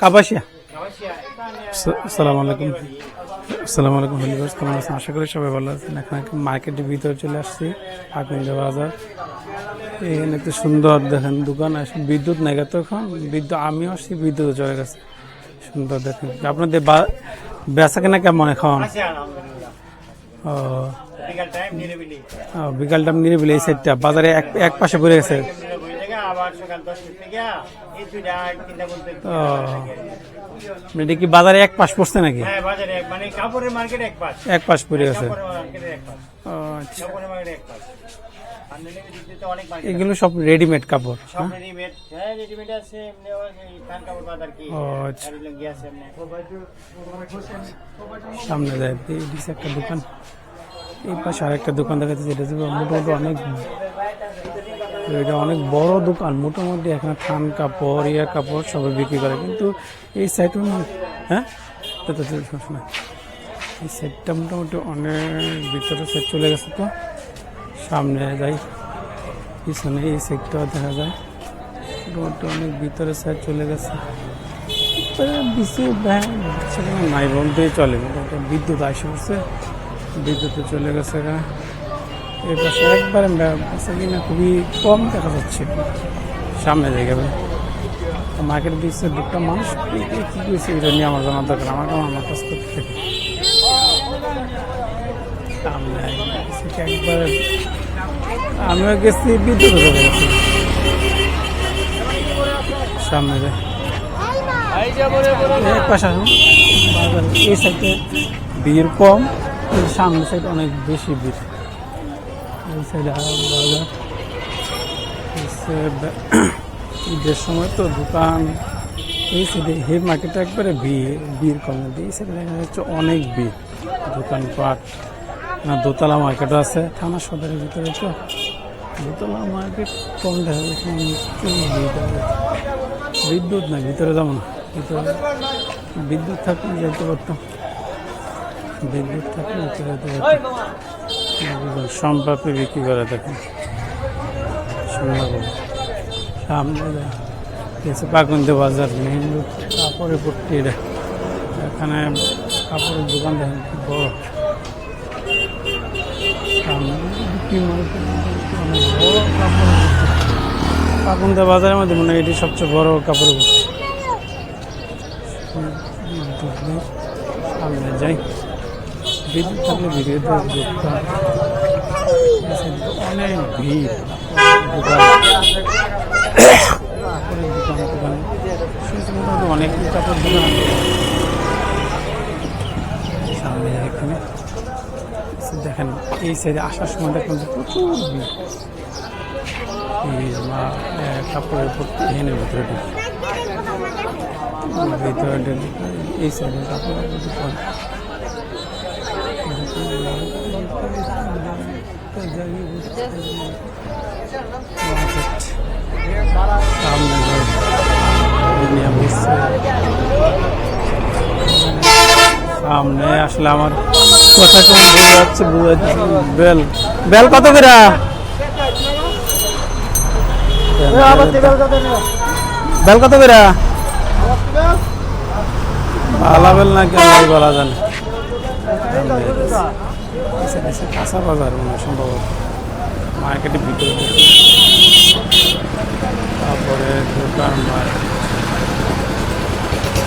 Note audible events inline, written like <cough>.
কাবাসিয়া আসসালামু আলাইকুম। আসসালামু আলাইকুম হলিবাস কেমন আছেন? আশা করি সবাই ভালো আছেন। এখন মার্কেটের ভিতরে চলে আসছি আকিন্দা বাজার। এখানে একটু সুন্দর দেখেন দোকান আছে বিদ্যুৎ নাই তো এখন বিদ্যুৎ আমিও আসছি বিদ্যুৎ চলে গেছে। সুন্দর দেখেন। আপনাদের বেচা কেনা কেমন এখন? ও। বিকাল টাইম নিরিবিলি। এই সাইডটা বাজারে এক পাশে পড়ে গেছে। আবার সকাল দশটা থেকে এই দুইটা তিনটা বলতে এটা কি বাজারে এক পাশ পড়ছে নাকি? হ্যাঁ বাজারে এক- মানে কাপড়ের মার্কেট এক পাশ। এক পাশ পড়ে গেছে। কাপড়ের আচ্ছা। মার্কেট এক পাশ। এগুলো সব রেডিমেড কাপড় হ্যাঁ? হ্যাঁ আচ্ছা। সামনে যায় একটা দোকান এই পাশে আরেকটা দোকান দেখা যাচ্ছে এটা মোটামুটি অনেক এটা অনেক বড় দোকান, মোটামুটি এখানে থান কাপড়, ইয়া কাপড় সবাই বিক্রি করে। কিন্তু এই সাইডটা হ্যাঁ? এই সাইডটা মোটামুটি অনেক ভিতরে সাইড চলে গেছে তো। সামনে যাই। পিছনে এই সাইডটাও দেখা যায়। মোটামুটি অনেক ভিতরে সাইড চলে গেছে। নাই চলে। বিদ্যুৎ আসে পড়ছে। বিদ্যুতে চলে গেছে এরা এই পাশে একবারে কিনা খুবই কম দেখা যাচ্ছে। সামনে জায়গা মার্কেট দিচ্ছে দুটা মানুষ। কি করেছে এটা নিয়ে আমার জানার দরকার আমার কেমন আমার কাজ করতে থাকে সামনে একবারে আমিও গেছি, বিদ্যুৎ চলে সামনে যায় এই সাইডে ভিড় কম সামনের সাইড অনেক বেশি ভিড় এই সাইডে আরও বাজার হচ্ছে বে- <coughs> ঈদের সময় তো দোকান, এই সাইডে হে মার্কেটটা একবারে ভিড় ভিড় কম। এই সাইডে দেখা যাচ্ছে অনেক ভিড়, দোকানপাট। দোতলা মার্কেটও আছে, থানা সদরের ভিতরে তো। দোতলা মার্কেট কম দেখা যাচ্ছে ভিড় বিদ্যুৎ না, ভিতরে যেমন, ভিতরে। বিদ্যুৎ থাকলে যেতে পারতাম। বিদ্যুৎ থাকলে যেতে পারতাম। সম্পাপে বিক্রি করে দেখেন। সামনে বাজার, মেইন রোড, কাপড়ের পট্টি এখানে কাপড়ের দোকান দেখেন কি বড়। পাকুন্দা বাজারের মধ্যে মনে হয় এটি সবচেয়ে বড় কাপড়ের। সামনে যাই। বিদ্যুৎ থাকলে এ অনেক ভিড় কাপড়ের অনেক দোকান সামনে এখানে। দেখেন, এই সাইডে আসার সময় যে প্রচুর কাপড়ের ভর্তি এখানে ভিতরে ভিতরে এই সাইডে কাপড়ের সামনে আসলে আমার কথা কোন বোঝা যাচ্ছে বেল বেল কত করে? বেল কত করে? ভালা বেল না কেন বলা জানে? এসে এসে কাঁচা বাজার মনে সম্ভবত। মার্কেটের ভিতরে। তারপরে দোকান